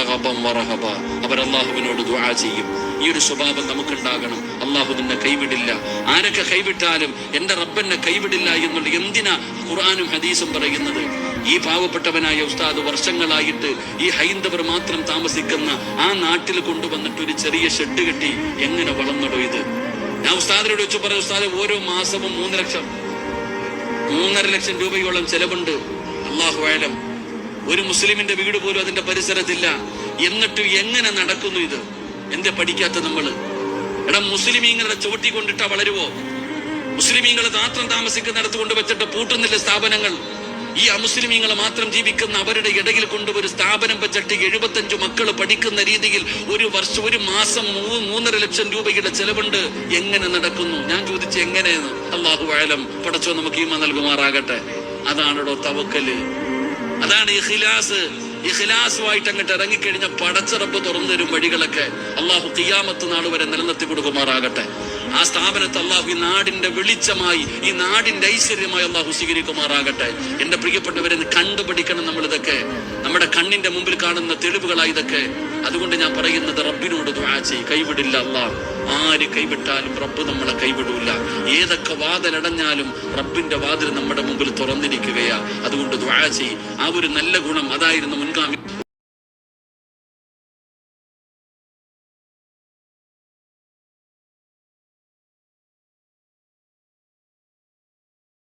റഗബൻ വറഹബ അവർ അള്ളാഹുവിനോട് ദുആ ചെയ്യും. ഈ ഒരു സ്വഭാവം നമുക്കുണ്ടാകണം. അള്ളാഹു നിന്നെ കൈവിടില്ല. ആരൊക്കെ കൈവിട്ടാലും എന്റെ റബ്ബെന്നെ കൈവിടില്ല എന്നുള്ള എന്തിനാ ഖുർആാനും ഹദീസും പറയുന്നത്? ഈ പാവപ്പെട്ടവനായ ഉസ്താദ് വർഷങ്ങളായിട്ട് ഈ ഹൈന്ദവർ മാത്രം താമസിക്കുന്ന ആ നാട്ടിൽ കൊണ്ടുവന്നിട്ട് ഒരു ചെറിയ ഷെഡ് കെട്ടി എങ്ങനെ വളർന്നടോ ഇത്? ഞാൻ ഉസ്താദിനോട് വെച്ച് പറഞ്ഞു ഉസ്താദ് ഓരോ മാസവും മൂന്ന് ലക്ഷം മൂന്നര ലക്ഷം രൂപയോളം ചെലവുണ്ട്. അള്ളാഹു ആയാലും ഒരു മുസ്ലിമിന്റെ വീട് പോലും അതിന്റെ പരിസരത്തില്ല. എന്നിട്ട് എങ്ങനെ നടക്കുന്നു ഇത്? എന്തേ പഠിക്കാത്ത നമ്മൾ എടാ മുസ്ലിമീങ്ങളുടെ ചുവട്ടി കൊണ്ടിട്ടാ വളരുവോ? മുസ്ലിമീങ്ങൾ മാത്രം താമസിക്കുന്നിടത്ത് കൊണ്ട് വെച്ചിട്ട് പൂട്ടുന്നില്ല സ്ഥാപനങ്ങൾ. ഈ അമുസ്ലിമീങ്ങൾ മാത്രം ജീവിക്കുന്ന അവരുടെ ഇടയിൽ കൊണ്ട് ഒരു സ്ഥാപനം വെച്ചിട്ട് എഴുപത്തഞ്ചു മക്കൾ പഠിക്കുന്ന രീതിയിൽ ഒരു വർഷം ഒരു മാസം മൂന്നര ലക്ഷം രൂപയുടെ ചെലവുണ്ട്. എങ്ങനെ നടക്കുന്നു? ഞാൻ ചോദിച്ചു എങ്ങനെയെന്ന്. അള്ളാഹു ആയാലും പടച്ചോ നമുക്ക് ഈമ നൽകുമാറാകട്ടെ. അതാണോ തവക്കൽ. അതാണ് ഇഖിലാസ് ഇഖിലാസുമായിട്ട് അങ്ങോട്ട് ഇറങ്ങിക്കഴിഞ്ഞ പടച്ചറപ്പ് തുറന്നു തരും വഴികളൊക്കെ. അള്ളാഹു കിയാമത്ത് നാൾ വരെ നിലനിർത്തി കൊടുക്കുമാറാകട്ടെ. ആ സ്ഥാപനത്തെ അള്ളാഹു ഈ നാടിന്റെ വെളിച്ചമായി ഈ നാടിന്റെ ഐശ്വര്യമായി അള്ളാഹു സ്വീകരിക്കുമാറാകട്ടെ. എന്റെ പ്രിയപ്പെട്ടവരെ കണ്ടുപിടിക്കണം നമ്മൾ ഇതൊക്കെ. നമ്മുടെ കണ്ണിന്റെ മുമ്പിൽ കാണുന്ന തെളിവുകളായി ഇതൊക്കെ. അതുകൊണ്ട് ഞാൻ പറയുന്നത് റബ്ബിനോട് ദുആ ചെയ് കൈവിടില്ല അള്ളാഹ്. ആര് കൈവിട്ടാലും റബ്ബ് നമ്മളെ കൈവിടൂല. ഏതൊക്കെ വാതിലടഞ്ഞാലും റബ്ബിന്റെ വാതിൽ നമ്മുടെ മുമ്പിൽ തുറന്നിരിക്കുകയാ. അതുകൊണ്ട് ദുആ ചെയ് ആ ഒരു നല്ല ഗുണം അതായിരുന്നു മുൻഗാമി